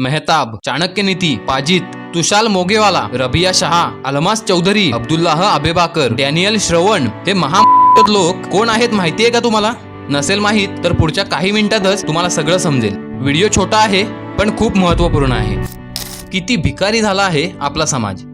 Mehtab Chanakya Niti Pajit Tushal Mogewala Rabia Shah Almas Chaudhary Abdullah अबेबाकर Daniel Shravan हे महा लोक कोण आहेत माहिती आहे का तुम्हाला? नसेल माहीत तर पुढच्या काही मिनिटातच तुम्हाला सगळं समजेल. व्हिडिओ छोटा आहे पण खूप महत्त्वपूर्ण आहे. किती भिकारी झाला आहे आपला समाज.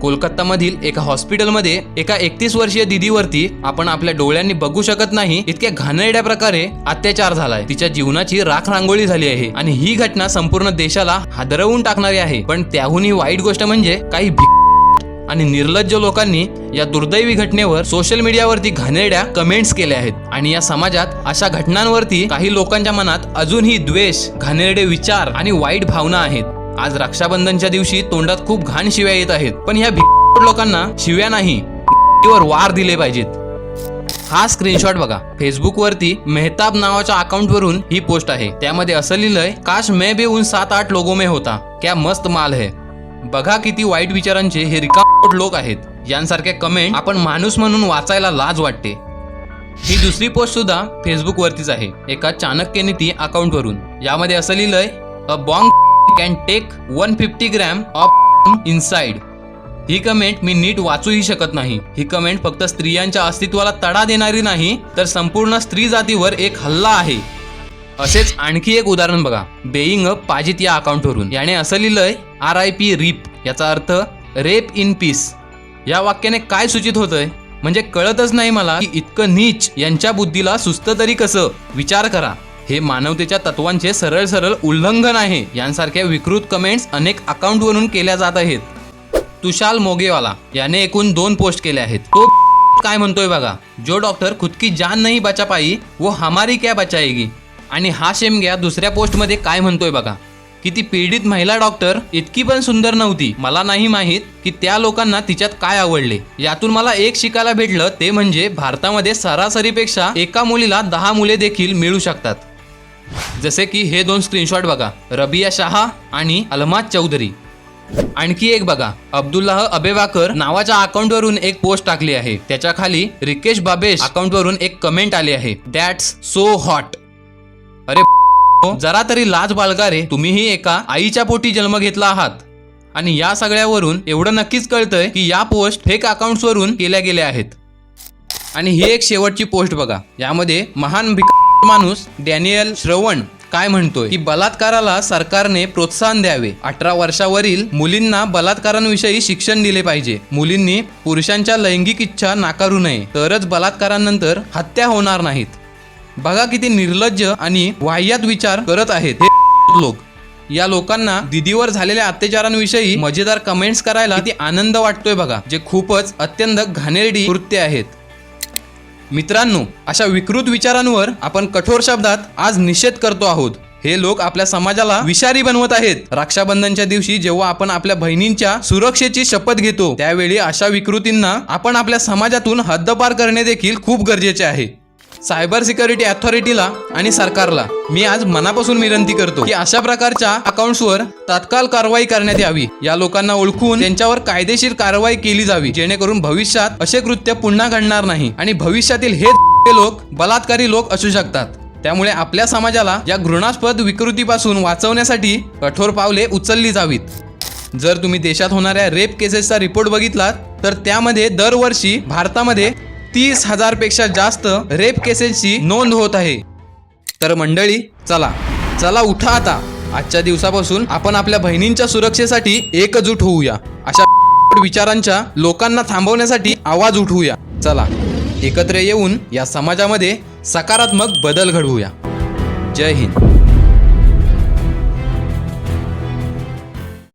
कोलकातामधील एका हॉस्पिटलमध्ये एका एकतीस वर्षीय दिदीवरती आपण आपल्या डोळ्यांनी बघू शकत नाही इतक्या घाणेरड्या प्रकारे अत्याचार झालाय. तिच्या जीवनाची राख रांगोळी झाली आहे आणि ही घटना संपूर्ण देशाला हादरवून टाकणारी आहे. पण त्याहूनही वाईट गोष्ट म्हणजे काही भी आणि निर्लज्ज लोकांनी या दुर्दैवी घटनेवर सोशल मीडियावरती घाणेरड्या कमेंट्स केल्या आहेत. आणि या समाजात अशा घटनांवरती काही लोकांच्या मनात अजूनही द्वेष घाणेरडे विचार आणि वाईट भावना आहेत. आज रक्षाबंधनच्या दिवशी तोंडात खूप घाण शिव्या येत आहेत पण ह्या लोकांना शिव्या नाही वार दिले पाहिजेत. हा स्क्रीनशॉट बघा. फेसबुक वरती मेहताब नावाच्या अकाउंट वरून ही पोस्ट आहे. त्यामध्ये असं लिहिलंय काश मे बे उन सात आठ लोगों में होता. क्या मस्त माल है. बघा किती वाईट विचारांचे हे रिकाम लोक आहेत. यांसारख्या कमेंट आपण माणूस म्हणून वाचायला लाज वाटते. ही दुसरी पोस्ट सुद्धा फेसबुक वरतीच आहे एका चाणक्य नीती अकाउंट वरून यामध्ये असं लिहिलंय a bong can take one fifty gram of inside he comment मी नीट वाचूही शकत नाही. ही कमेंट फक्त स्त्रियांच्या अस्तित्वाला तडा देणारी नाही तर संपूर्ण स्त्री जातीवर एक हल्ला आहे. असेच आणखी एक उदाहरण बघा. बेईंग अप पाजित या अकाउंटवरून याने असं लिहिलंय आर आय पी रिप याचा अर्थ रेप इन पीस या वाक्याने काय सूचित होतंय? म्हणजे कळतच नाही मला की इतकं नीच यांच्या बुद्धीला सुस्त तरी कसं? विचार करा. हे मानवतेच्या तत्वांचे सरळ सरळ उल्लंघन आहे. यांसारख्या विकृत कमेंट्स अनेक अकाउंटवरून केल्या जात आहेत. तुषाल मोगेवाला याने एकूण दोन पोस्ट केले आहेत. तो काय म्हणतोय बघा? जो डॉक्टर खुद की जान नाही बचा पाई वो हमारी क्या बचाएगी? आणि हा शेमग्या दुसऱ्या पोस्टमध्ये काय म्हणतोय बघा? की ती पीडित महिला डॉक्टर इतकी पण सुंदर नव्हती. मला नाही माहीत की त्या लोकांना तिच्यात काय आवडले. यातून मला एक शिकायला भेटलं ते म्हणजे भारतामध्ये सरासरीपेक्षा एका मुलीला दहा मुले देखील मिळू शकतात. जसे की हे दोन स्क्रीनशॉट बघा. रबिया शहा आणि अलमाज चौधरी. आणखी एक बघा. अब्दुल्लाह अबेवाकर नावाच्या अकाउंटवरून एक पोस्ट टाकली आहे. त्याच्याखाली रिकेश बाबेश अकाउंटवरून एक कमेंट आली आहे. दॅट्स सो हॉट अरे जरा तरी लाज बाळगा रे. तुम्हीही एका आईच्या पोटी जन्म घेतला आहात. आणि या सगळ्यावरून एवढं नक्कीच कळतंय की या पोस्ट फेक अकाउंट्स वरून केल्या गेल्या आहेत. आणि ही एक शेवटची पोस्ट बघा. यामध्ये महान भिक माणूस डॅनियल श्रवण काय म्हणतोय? की बलात्काराला सरकारने प्रोत्साहन द्यावे. अठरा वर्षावरील मुलींना बलात्कारांविषयी शिक्षण दिले पाहिजे. मुलींनी पुरुषांच्या लैंगिक इच्छा नाकारू नये. तरच बलात्कारानंतर हत्या होणार नाहीत. बघा किती निर्लज्ज आणि वाह्यात विचार करत आहेत हे लोक. या लोकांना दिदीवर झालेल्या अत्याचारांविषयी मजेदार कमेंट्स करायला किती आनंद वाटतोय बघा. जे खूपच अत्यंत घाणेरडी कृत्य आहेत. मित्रांनो अशा विकृत विचारांवर आपण कठोर शब्दात आज निषेध करतो आहोत. हे लोक आपल्या समाजाला विषारी बनवत आहेत. रक्षाबंधनच्या दिवशी जेव्हा आपण आपल्या बहिणींच्या सुरक्षेची शपथ घेतो त्यावेळी अशा विकृतींना आपण आपल्या समाजातून हद्दपार करणे देखील खूप गरजेचे आहे. सायबर सिक्युरिटी अथॉरिटीला आणि सरकारला मी आज मनापासून विनंती करतो की अशा प्रकारच्या अकाउंट्सवर तात्काळ कारवाई करण्यात यावी. या लोकांना ओळखून त्यांच्यावर कायदेशीर कारवाई केली जावी जेणेकरून भविष्यात असे कृत्य पुन्हा घडणार नाही आणि भविष्यातील हे लोक बलात्कारी लोक असू शकतात. त्यामुळे आपल्या समाजाला या घृणास्पद विकृतीपासून वाचवण्यासाठी कठोर पावले उचलली जावीत. जर तुम्ही देशात होणाऱ्या रेप केसेसचा रिपोर्ट बघितलात तर त्यामध्ये दरवर्षी भारतामध्ये तीस हजारपेक्षा जास्त रेप केसेसची नोंद होत आहे. तर मंडळी चला. चला उठा आता. आजच्या दिवसापासून आपण आपल्या बहिणींच्या सुरक्षेसाठी एकजूट होऊया. अशा विचारांच्या लोकांना थांबवण्यासाठी आवाज उठवूया. चला. एकत्र येऊन या समाजामध्ये सकारात्मक बदल घडवूया. जय हिंद.